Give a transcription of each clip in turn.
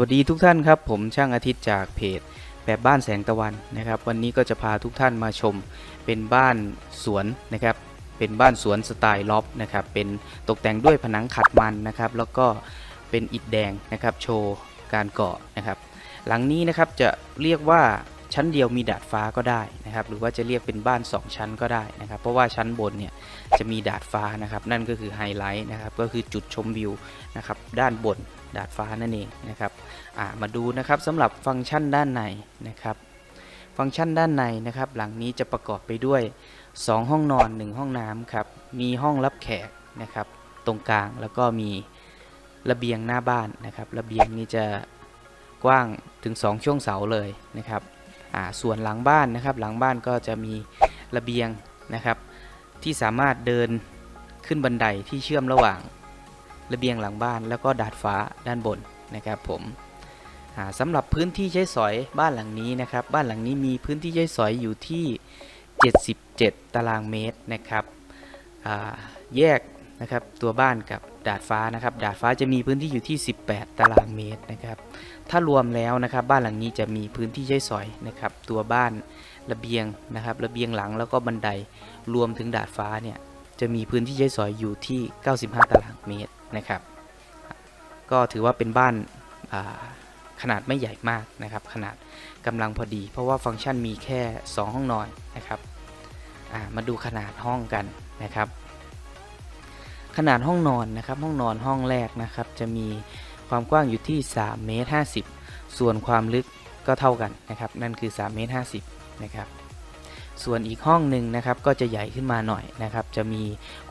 วัสดีทุกท่านครับ ผมช่างอาทิตย์จากเพจแบบบ้านแสงตะวันนะครับ วันนี้ก็จะพาทุกท่านมาชมเป็นบ้านสวนนะครับ เป็นบ้านสวนสไตล์ล็อบนะครับ เป็นตกแต่งด้วยผนังขัดมันนะครับ แล้วก็เป็นอิฐแดงนะครับ โชว์การเกาะนะครับ หลังนี้นะครับจะเรียกว่า ชั้นเดียวมีดาดฟ้าก็ได้นะครับ หรือว่าจะเรียกเป็นบ้าน 2 ชั้นก็ได้นะครับ เพราะว่าชั้นบนเนี่ยจะมีดาดฟ้านะครับ นั่นก็คือไฮไลท์นะครับ ก็คือจุดชมวิวนะครับด้านบนดาดฟ้านั่นเองนะครับมาดูนะครับสำหรับฟังก์ชันด้านในนะครับ ฟังก์ชันด้านในนะครับ หลังนี้จะประกอบไปด้วย 2 ห้องนอน 1 ห้องน้ำครับ มีห้องรับแขกนะครับ ตรงกลางแล้วก็มีระเบียงหน้าบ้านนะครับ ระเบียงนี้จะกว้างถึง 2 ช่วงเสาเลยนะครับ ส่วนหลังบ้านนะครับ หลังบ้านก็จะมีระเบียงนะครับ ที่สามารถเดินขึ้นบันไดที่เชื่อมระหว่างระเบียงหลังบ้านแล้วก็ดาดฟ้าด้านบนนะครับผมสำหรับพื้นที่ใช้สอยบ้านหลังนี้นะครับ บ้านหลังนี้มีพื้นที่ใช้สอยอยู่ที่ 77 ตารางเมตรนะครับแยก นะครับตัวบ้านกับดาดฟ้านะครับ ดาดฟ้าจะมีพื้นที่อยู่ที่ 18 ตารางเมตรนะครับ ถ้ารวมแล้วนะครับ บ้านหลังนี้จะมีพื้นที่ใช้สอยนะครับ ตัวบ้านระเบียงนะครับ ระเบียงหลังแล้วก็บันไดรวมถึงดาดฟ้าเนี่ยจะมีพื้นที่ใช้สอยอยู่ที่ 95 ตารางเมตรนะครับ ก็ถือว่าเป็นบ้านาขนาดไม่ใหญ่มากนะครับ ขนาดกำลังพอดี เพราะว่าฟังก์ชันมีแค่ 2 ห้องนอนนะครับามาดูขนาดห้องกันนะครับ ขนาดห้องนอนนะครับห้องนอนห้องแรกนะครับ จะมีความกว้างอยู่ที่3เมตร50 ส่วนความลึกก็เท่ากันนะครับ นั่นคือ3เมตร50นะครับส่วนอีกห้องหนึ่งนะครับก็จะใหญ่ขึ้นมาหน่อยนะครับ จะมี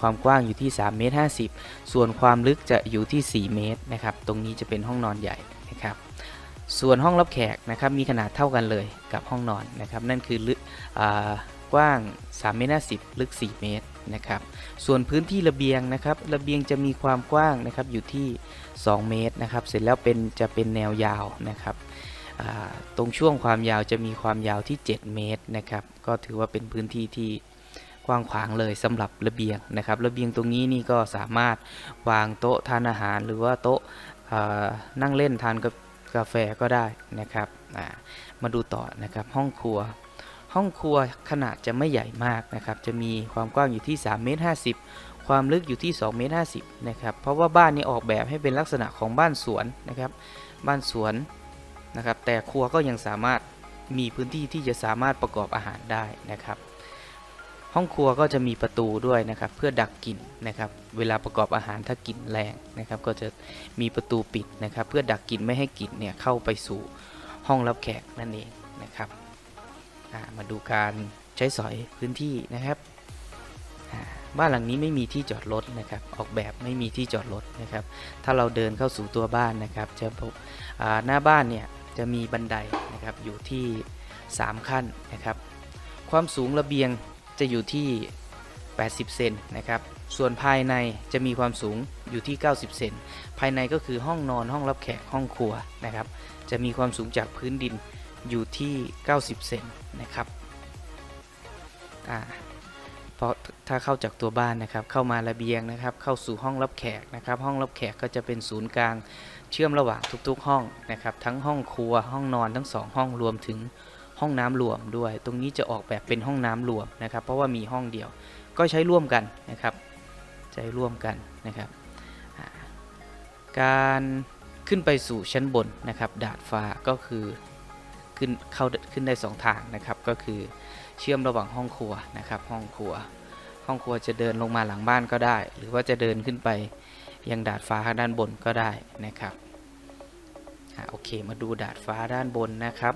ความกว้างอยู่ที่3เมตร50 ส่วนความลึกจะอยู่ที่ 4 เมตรนะครับ ตรงนี้จะเป็นห้องนอนใหญ่นะครับ ส่วนห้องรับแขกนะครับมีขนาดเท่ากันเลยกับห้องนอนนะครับ นั่นคือลึกอ่ากว้าง3เมตร50 ลึก 4 เมตร นะครับ ส่วนพื้นที่ระเบียงนะครับระเบียงจะมีความกว้างนะครับอยู่ที่ 2 เมตรนะครับ เสร็จแล้วเป็นจะเป็นแนวยาวนะครับตรงช่วงความยาวจะมีความยาวที่ 7 เมตรนะครับ ก็ถือว่าเป็นพื้นที่ที่กว้างขวางเลยสำหรับระเบียงนะครับ ระเบียงตรงนี้นี่ก็สามารถวางโต๊ะทานอาหาร หรือว่าโต๊ะนั่งเล่นทานกาแฟก็ได้นะครับมาดูต่อนะครับห้องครัว ห้องครัวขนาดจะไม่ใหญ่มากนะครับ จะมีความกว้างอยู่ที่3เมตร50 ความลึกอยู่ที่2เมตร50นะครับ เพราะว่าบ้านนี้ออกแบบให้เป็นลักษณะของบ้านสวนนะครับ บ้านสวนนะครับ แต่ครัวก็ยังสามารถมีพื้นที่ที่จะสามารถประกอบอาหารได้นะครับ ห้องครัวก็จะมีประตูด้วยนะครับ เพื่อดักกลิ่นนะครับ เวลาประกอบอาหารถ้ากลิ่นแรงนะครับ ก็จะมีประตูปิดนะครับ เพื่อดักกลิ่นไม่ให้กลิ่นเนี่ยเข้าไปสู่ห้องรับแขกนั่นเองนะครับ มาดูการใช้สอยพื้นที่นะครับบ้านหลังนี้ไม่มีที่จอดรถนะครับ ออกแบบไม่มีที่จอดรถนะครับ ถ้าเราเดินเข้าสู่ตัวบ้านนะครับจะพบหน้าบ้านเนี่ยจะมีบันไดนะครับอยู่ที่ 3 ขั้นนะครับ ความสูงระเบียงจะอยู่ที่ 80 เซนนะครับ ส่วนภายในจะมีความสูงอยู่ที่ 90 เซน ภายในก็คือห้องนอนห้องรับแขกห้องครัวนะครับ จะมีความสูงจากพื้นดิน อยู่ที่ 90 เซนนะครับอ่าเพราะถ้าเข้าจากตัวบ้านนะครับ เข้ามาระเบียงนะครับ เข้าสู่ห้องรับแขกนะครับ ห้องรับแขกก็จะเป็นศูนย์กลางเชื่อมระหว่างทุกๆ ห้องนะครับ ทั้งห้องครัวห้องนอนทั้งสองห้องรวมถึงห้องน้ำรวมด้วย ตรงนี้จะออกแบบเป็นห้องน้ำรวมนะครับ เพราะว่ามีห้องเดียว ก็ใช้ร่วมกันนะครับ ใช้ร่วมกันนะครับ การขึ้นไปสู่ชั้นบนนะครับ ดาดฟ้าก็คือ ขึ้นเข้าขึ้นได้สองทางนะครับ ก็คือเชื่อมระหว่างห้องครัวนะครับ ห้องครัว ห้องครัวจะเดินลงมาหลังบ้านก็ได้ หรือว่าจะเดินขึ้นไปยังดาดฟ้าด้านบนก็ได้นะครับอ่าโอเค มาดูดาดฟ้าด้านบนนะครับ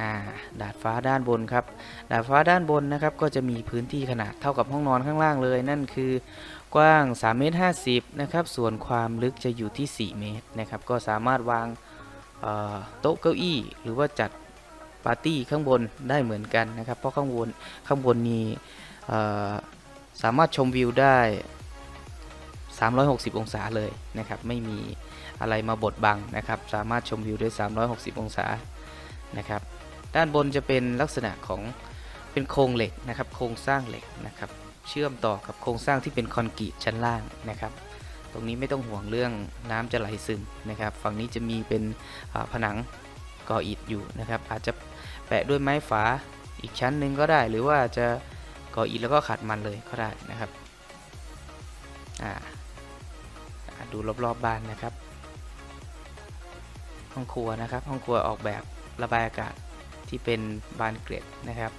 อ่าดาดฟ้าด้านบนครับ ดาดฟ้าด้านบนนะครับ ก็จะมีพื้นที่ขนาดเท่ากับห้องนอนข้างล่างเลย นั่นคือกว้าง3เมตร50นะครับ ส่วนความลึกจะอยู่ที่ 4 เมตรนะครับ ก็สามารถวาง โต๊ะเก้าอี้ หรือว่าจัดปาร์ตี้ข้างบนได้เหมือนกันนะครับ เพราะข้างบนข้างบนนี้สามารถชมวิวได้ 360 องศาเลยนะครับ ไม่มีอะไรมาบดบังนะครับ สามารถชมวิวได้ 360 องศานะครับ ด้านบนจะเป็นลักษณะของเป็นโครงเหล็กนะครับ โครงสร้างเหล็กนะครับ เชื่อมต่อกับโครงสร้างที่เป็นคอนกรีตชั้นล่างนะครับ รงนี้ไม่ต้องห่วงเรื่องน้ำจะไหลซึมนะครับ ฝั่งนี้จะมีเป็นผนังก่ออิฐอยู่นะครับ อาจจะแปะด้วยไม้ฝาอีกชั้นหนึ่งก็ได้ หรือว่าจะก่ออิฐแล้วก็ขัดมันเลยก็ได้นะครับดูรอบๆบบ้านนะครับ ห้องครัวนะครับ ห้องครัวออกแบบระบายอากาศที่เป็นบานเกล็ดนะครับ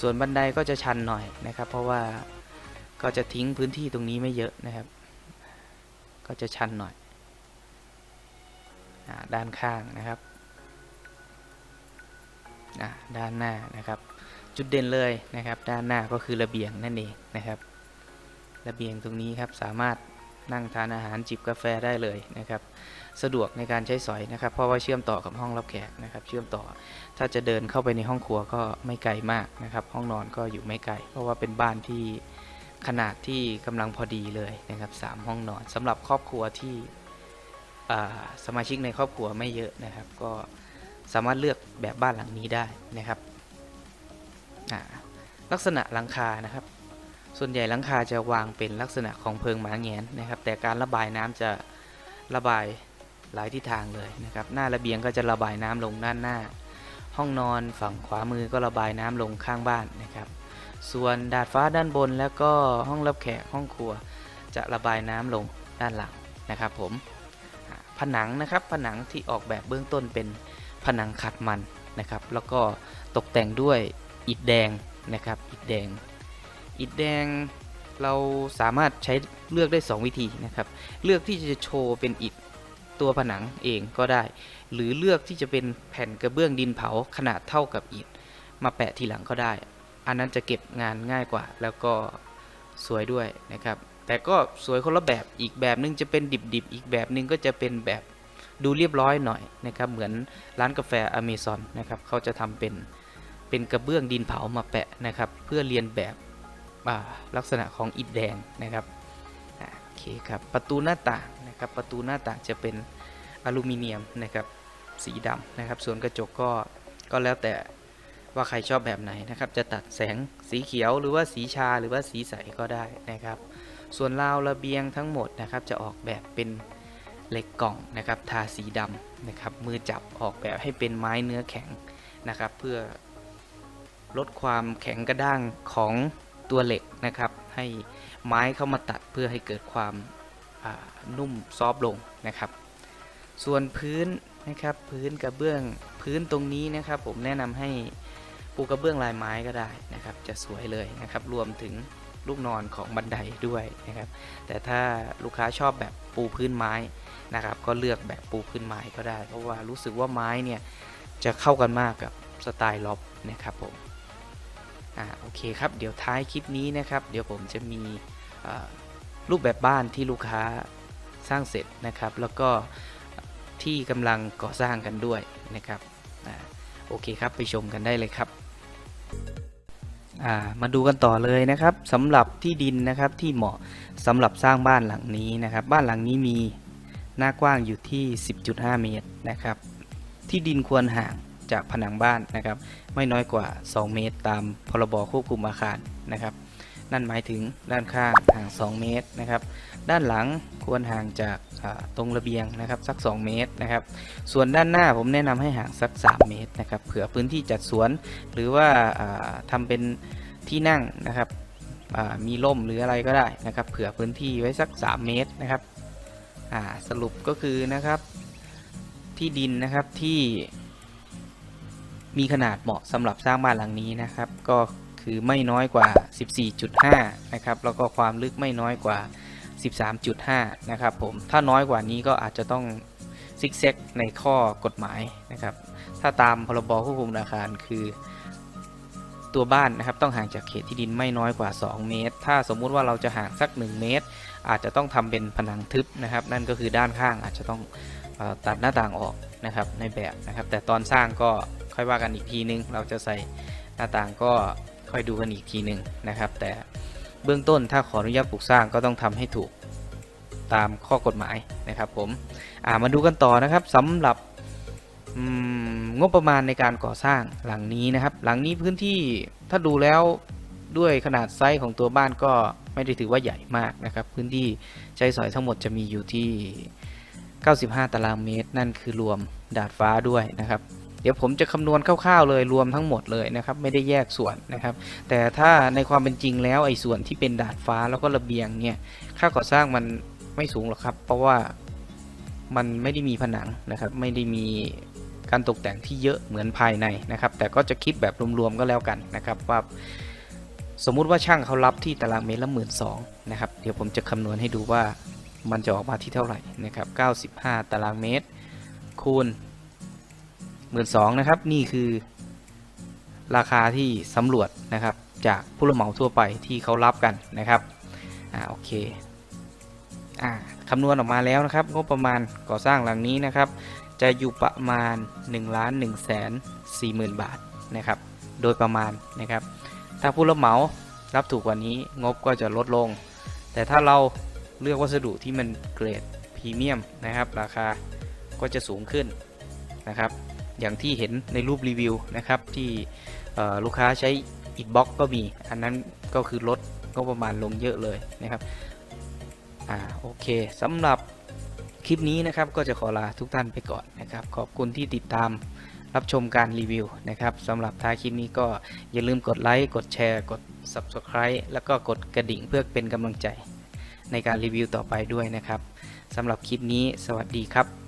ส่วนบันไดก็จะชันหน่อยนะครับ เพราะว่าก็จะทิ้งพื้นที่ตรงนี้ไม่เยอะนะครับ ก็จะชันหน่อยอด้านข้างนะครับด้านหน้านะครับ จุดเด่นเลยนะครับ ด้านหน้าก็คือระเบียงนั่นเองนะครับ ระเบียงตรงนี้ครับสามารถนั่งทานอาหารจิบกาแฟได้เลยนะครับ สะดวกในการใช้สอยนะครับ เพราะว่าเชื่อมต่อกับห้องรับแขกนะครับ เชื่อมต่อถ้าจะเดินเข้าไปในห้องครัวก็ไม่ไกลมากนะครับ ห้องนอนก็อยู่ไม่ไกล เพราะว่าเป็นบ้านที่ ขนาดที่กำลังพอดีเลยนะครับสามห้องนอนสำหรับครอบครัวที่สมาชิกในครอบครัวไม่เยอะนะครับ ก็สามารถเลือกแบบบ้านหลังนี้ได้นะครับลักษณะหลังคานะครับ ส่วนใหญ่หลังคาจะวางเป็นลักษณะของเพิงหมาแงนนะครับ แต่การระบายน้ำจะระบายหลายทิศทางเลยนะครับ หน้าระเบียงก็จะระบายน้ำลงด้านหน้า ห้องนอนฝั่งขวามือก็ระบายน้ำลงข้างบ้านนะครับ ส่วนดาดฟ้าด้านบนแล้วก็ห้องรับแขกห้องครัว จะระบายน้ำลงด้านหลังนะครับผมผนังนะครับผนังที่ออกแบบเบื้องต้นเป็นผนังขัดมันนะครับ แล้วก็ตกแต่งด้วยอิฐแดงนะครับอิฐแดงอิฐแดงเราสามารถใช้เลือกได้ 2 วิธีนะครับ เลือกที่จะโชว์เป็นอิฐตัวผนังเองก็ได้ หรือเลือกที่จะเป็นแผ่นกระเบื้องดินเผาขนาดเท่ากับอิฐมาแปะทีหลังก็ได้ อันนั้นจะเก็บงานง่ายกว่า แล้วก็สวยด้วยนะครับ แต่ก็สวยคนละแบบอีกแบบนึงจะเป็นดิบๆ อีกแบบนึงก็จะเป็นแบบดูเรียบร้อยหน่อยนะครับ เหมือนร้านกาแฟอเมซอนนะครับเขาจะทำเป็นเป็นกระเบื้องดินเผามาแปะนะครับ เพื่อเรียนแบบลักษณะของอิฐแดงนะครับโอเคครับประตูหน้าต่างนะครับ ประตูหน้าต่างจะเป็นอลูมิเนียมนะครับสีดำนะครับ ส่วนกระจกก็ก็แล้วแต่ ว่าใครชอบแบบไหนนะครับ จะตัดแสงสีเขียวหรือว่าสีชาหรือว่าสีใสก็ได้นะครับ ส่วนราวระเบียงทั้งหมดนะครับ จะออกแบบเป็นเหล็กกล่องนะครับ ทาสีดำนะครับ มือจับออกแบบให้เป็นไม้เนื้อแข็งนะครับ เพื่อลดความแข็งกระด้างของตัวเหล็กนะครับ ให้ไม้เข้ามาตัดเพื่อให้เกิดความานุ่มซอฟลงนะครับ ส่วนพื้นนะครับพื้นกระเบื้องพื้นตรงนี้นะครับ ผมแนะนำให้ ปูกระเบื้องลายไม้ก็ได้นะครับ จะสวยเลยนะครับ รวมถึงลูกนอนของบันไดด้วยนะครับ แต่ถ้าลูกค้าชอบแบบปูพื้นไม้นะครับ ก็เลือกแบบปูพื้นไม้ก็ได้ เพราะว่ารู้สึกว่าไม้เนี่ยจะเข้ากันมากกับสไตล์ล็อบนะครับผม อ่าโอเคครับ เดี๋ยวท้ายคลิปนี้นะครับ เดี๋ยวผมจะมีรูปแบบบ้านที่ลูกค้าสร้างเสร็จนะครับ แล้วก็ที่กำลังก่อสร้างกันด้วยนะครับอ่าโอเคครับ ไปชมกันได้เลยครับ มาดูกันต่อเลยนะครับสำหรับที่ดินนะครับที่เหมาะสำหรับสร้างบ้านหลังนี้นะครับ บ้านหลังนี้มีหน้ากว้างอยู่ที่ 10.5 เมตรนะครับ ที่ดินควรห่างจากผนังบ้านนะครับ ไม่น้อยกว่า 2 เมตร ตามพรบควบคุมอาคารนะครับ นั่นหมายถึงด้านข้างห่าง 2 เมตรนะครับ ด้านหลังควรห่างจาก ตรงระเบียงนะครับสัก 2 เมตรนะครับ ส่วนด้านหน้าผมแนะนำให้ห่างสัก 3 เมตรนะครับเผื่อพื้นที่จัดสวน หรือว่าอ่าทำเป็นที่นั่งนะครับมีร่มหรืออะไรก็ได้นะครับ เผื่อพื้นที่ไว้สัก 3 เมตรนะครับสรุปก็คือนะครับที่ดินนะครับที่มีขนาดเหมาะสำหรับสร้างบ้านหลังนี้นะครับ ก็คือไม่น้อยกว่า 14.5 นะครับ แล้วก็ความลึกไม่น้อยกว่า 13.5 นะครับผม ถ้าน้อยกว่านี้ก็อาจจะต้องซิกแซกในข้อกฎหมายนะครับ ถ้าตามพรบควบคุมอาคารคือตัวบ้านนะครับต้องห่างจากเขตที่ดินไม่น้อยกว่า 2 เมตร ถ้าสมมุติว่าเราจะห่างสัก 1 เมตร อาจจะต้องทำเป็นผนังทึบนะครับ นั่นก็คือด้านข้างอาจจะต้องตัดหน้าต่างออกนะครับในแบบนะครับ แต่ตอนสร้างก็ค่อยว่ากันอีกทีนึง เราจะใส่หน้าต่างก็ค่อยดูกันอีกทีนึงนะครับ แต่เบื้องต้นถ้าขออนุญาตปลูกสร้างก็ต้องทำให้ถูก ตามข้อกฎหมายนะครับผมามาดูกันต่อนะครับสำหรับงบประมาณในการก่อสร้างหลังนี้นะครับ หลังนี้พื้นที่ถ้าดูแล้วด้วยขนาดไซส์ของตัวบ้านก็ไม่ได้ถือว่าใหญ่มากนะครับ พื้นที่ใช้สอยทั้งหมดจะมีอยู่ที่ 95 ตารางเมตร นั่นคือรวมดาดฟ้าด้วยนะครับ เดี๋ยวผมจะคำนวณคร่าวๆเลยรวมทั้งหมดเลยนะครับ ไม่ได้แยกส่วนนะครับ แต่ถ้าในความเป็นจริงแล้วไอ้ส่วนที่เป็นดาดฟ้าแล้วก็ระเบียงเนี่ยค่าก่อสร้างมัน ไม่สูงหรอกครับ เพราะว่ามันไม่ได้มีผนังนะครับ ไม่ได้มีการตกแต่งที่เยอะเหมือนภายในนะครับ แต่ก็จะคิดแบบรวมๆก็แล้วกันนะครับว่าสมมุติว่าช่างเขารับที่ตารางเมตรละหมื่นสองนะครับ เดี๋ยวผมจะคำนวณให้ดูว่ามันจะออกมาที่เท่าไหร่นะครับ 95 ตารางเมตร คูณหมื่นสองนะครับ นี่คือราคาที่สำรวจนะครับ จากผู้รับเหมาทั่วไปที่เขารับกันนะครับ อ่า โอเค อ่าคำนวณออกมาแล้วนะครับ งบประมาณก่อสร้างหลังนี้นะครับ จะอยู่ประมาณ1ล้าน1แสน4หมื่นบาทนะครับ โดยประมาณนะครับ ถ้าผู้รับเหมารับถูกกว่านี้งบก็จะลดลง แต่ถ้าเราเลือกวัสดุที่มันเกรดพรีเมียมนะครับ ราคาก็จะสูงขึ้นนะครับ อย่างที่เห็นในรูปรีวิวนะครับที่ลูกค้าใช้อิฐบล็อกก็มี อันนั้นก็คือลดงบประมาณลงเยอะเลยนะครับ อ่าโอเคสำหรับคลิปนี้นะครับก็จะขอลาทุกท่านไปก่อนนะครับ ขอบคุณที่ติดตามรับชมการรีวิวนะครับสำหรับท้ายคลิปนี้ก็อย่าลืมกดไลค์กดแชร์ กด Subscribe แล้วก็กดกระดิ่งเพื่อเป็นกำลังใจในการรีวิวต่อไปด้วยนะครับสำหรับคลิปนี้สวัสดีครับ